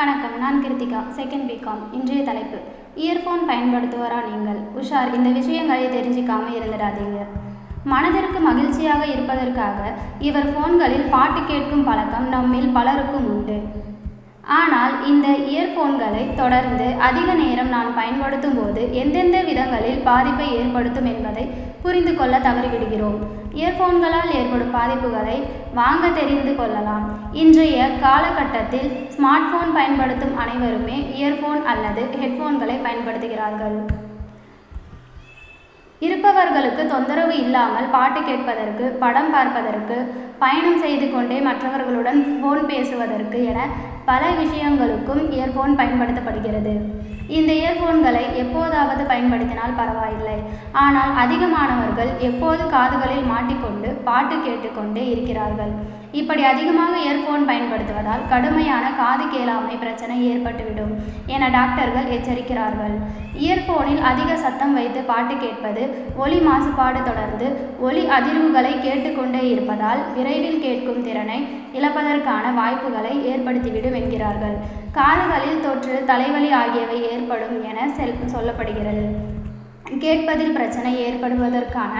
வணக்கம் நான் Kiruthika second BCom இன்றைய தலைப்பு. இயர்ஃபோன் பயன்படுத்துவாரா நீங்கள்? உஷார் இந்த விஷயங்களை தெரிஞ்சிக்காமல் இருந்துடாதீங்க. மனதிற்கு மகிழ்ச்சியாக இருப்பதற்காக இவர் ஃபோன்களில் பாட்டு கேட்கும் பழக்கம் நம்மில் பலருக்கும் உண்டு. ஆனால் இந்த இயர்ஃபோன்களை தொடர்ந்து அதிக நேரம் நான் பயன்படுத்தும் போது எந்தெந்த விதங்களில் பாதிப்பை ஏற்படுத்தும் என்பதை புரிந்து கொள்ள தவறிவிடுகிறோம். இயர்ஃபோன்களால் ஏற்படும் பாதிப்புகளை வாங்க தெரிந்து கொள்ளலாம். இன்றைய காலகட்டத்தில் ஸ்மார்ட் ஃபோன் பயன்படுத்தும் அனைவருமே இயர்ஃபோன் அல்லது ஹெட்ஃபோன்களை பயன்படுத்துகிறார்கள். இருப்பவர்களுக்கு தொந்தரவு இல்லாமல் பாட்டு கேட்பதற்கு படம் பார்ப்பதற்கு பயணம் செய்து கொண்டே மற்றவர்களுடன் ஃபோன் பேசுவதற்கு என பல விஷயங்களுக்கும் இயர்ஃபோன் பயன்படுத்தப்படுகிறது. இந்த இயர்ஃபோன்களை எப்போதாவது பயன்படுத்தினால் பரவாயில்லை. ஆனால் அதிகமானவர்கள் எப்போது காதுகளில் மாட்டிக்கொண்டு பாட்டு கேட்டுக்கொண்டே இருக்கிறார்கள். இப்படி அதிகமாக இயர்ஃபோன் பயன்படுத்துவதால் கடுமையான காது கேளாமை பிரச்சனை ஏற்பட்டுவிடும் என டாக்டர்கள் எச்சரிக்கிறார்கள். இயர்ஃபோனில் அதிக சத்தம் வைத்து பாட்டு கேட்பது ஒலி மாசுபாடு தொடர்ந்து ஒலி அதிர்வுகளை கேட்டுக்கொண்டே இருப்பதால் விரைவில் கேட்கும் திறனை இழப்பதற்கான வாய்ப்புகளை ஏற்படுத்திவிடும் என்கிறார்கள். காதுகளில் தொற்று தலைவலி ஆகியவை ஏற்படும் என செல் சொல்லப்படுகிறது. கேட்பதில் பிரச்சனை ஏற்படுவதற்கான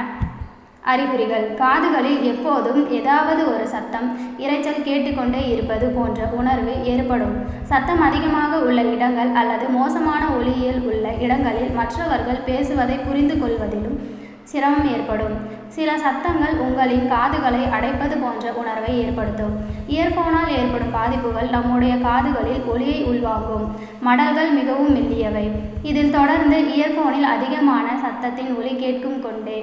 அறிகுறிகள். காதுகளில் எப்போதும் ஏதாவது ஒரு சத்தம் இரைச்சல் கேட்டுக்கொண்டே இருப்பது போன்ற உணர்வு ஏற்படும். சத்தம் அதிகமாக உள்ள இடங்கள் அல்லது மோசமான ஒளியில் உள்ள இடங்களில் மற்றவர்கள் பேசுவதை புரிந்து கொள்வதிலும் சிரமம் ஏற்படும். சில சத்தங்கள் உங்களின் காதுகளை அடைப்பது போன்ற உணர்வை ஏற்படுத்தும். இயர்ஃபோனால் ஏற்படும் பாதிப்புகள் நம்முடைய காதுகளில் ஒளியை உள்வாங்கும். மடல்கள் மிகவும் மெல்லியவை. இதில் தொடர்ந்து இயர்ஃபோனில் அதிகமான சத்தத்தின் ஒலி கேட்கும் கொண்டே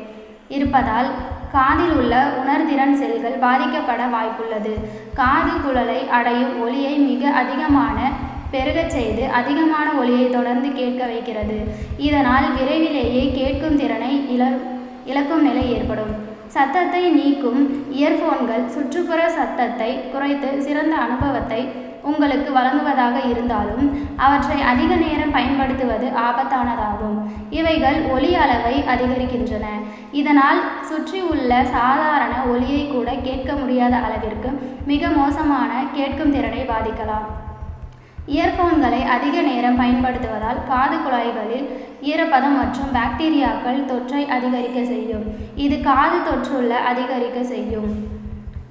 இருப்பதால் காதில் உள்ள உணர்திறன் செல்கள் பாதிக்கப்பட வாய்ப்புள்ளது. காது குழலை அடையும் ஒலியை மிக அதிகமான பெருகச் செய்து அதிகமான ஒலியை தொடர்ந்து கேட்க வைக்கிறது. இதனால் விரைவிலேயே கேட்கும் திறனை இழ இழக்கும் நிலை ஏற்படும். சத்தத்தை நீக்கும் இயர்ஃபோன்கள் சுற்றுப்புற சத்தத்தை குறைத்து சிறந்த அனுபவத்தை உங்களுக்கு வழங்குவதாக இருந்தாலும் அவற்றை அதிக நேரம் பயன்படுத்துவது ஆபத்தானதாகும். இவைகள் ஒலி அளவை அதிகரிக்கின்றன. இதனால் சுற்றி உள்ள சாதாரண ஒலியை கூட கேட்க முடியாத அளவிற்கு மிக மோசமான கேட்கும் திறனை பாதிக்கலாம். இயர்ஃபோன்களை அதிக நேரம் பயன்படுத்துவதால் காது குழாய்களில் ஈரப்பதம் மற்றும் பாக்டீரியாக்கள் தொற்றை அதிகரிக்க செய்யும். இது காது தொற்றுள்ள அதிகரிக்க செய்யும்.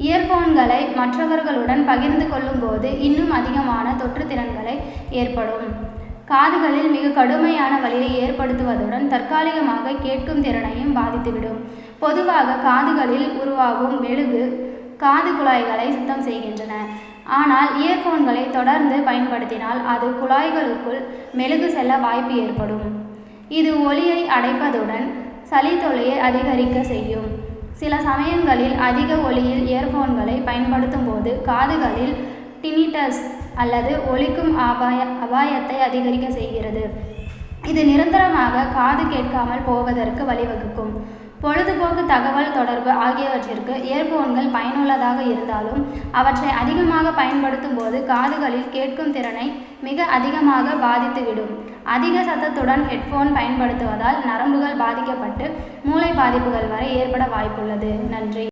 இயர்ஃபோன்களை மற்றவர்களுடன் பகிர்ந்து கொள்ளும்போது இன்னும் அதிகமான தொற்று திறன்களை ஏற்படும். காதுகளில் மிக கடுமையான வலியை ஏற்படுத்துவதுடன் தற்காலிகமாக கேட்கும் திறனையும் பாதித்துவிடும். பொதுவாக காதுகளில் உருவாகும் மெழுகு காது குழாய்களை சுத்தம் செய்கின்றன. ஆனால் இயர்ஃபோன்களை தொடர்ந்து பயன்படுத்தினால் அது குழாய்களுக்குள் மெழுகு செல்ல வாய்ப்பு ஏற்படும். இது ஒலியை அடைப்பதுடன் சளி தொல்லையை அதிகரிக்க செய்யும். சில சமயங்களில் அதிக ஒலியில் இயர்ஃபோன்களை பயன்படுத்தும் போது காதுகளில் டினிட்டஸ் அல்லது ஒலிக்கும் அபாய அபாயத்தை அதிகரிக்க செய்கிறது. இது நிரந்தரமாக காது கேட்காமல் போவதற்கு வழிவகுக்கும். பொழுதுபோக்கு தகவல் தொடர்பு ஆகியவற்றிற்கு இயர்போன்கள் பயனுள்ளதாக இருந்தாலும் அவற்றை அதிகமாக பயன்படுத்தும் போது காதுகளில் கேட்கும் திறனை மிக அதிகமாக பாதித்துவிடும். அதிக சத்தத்துடன் ஹெட்ஃபோன் பயன்படுத்துவதால் நரம்புகள் பாதிக்கப்பட்டு மூளை பாதிப்புகள் வரை ஏற்பட வாய்ப்புள்ளது. நன்றி.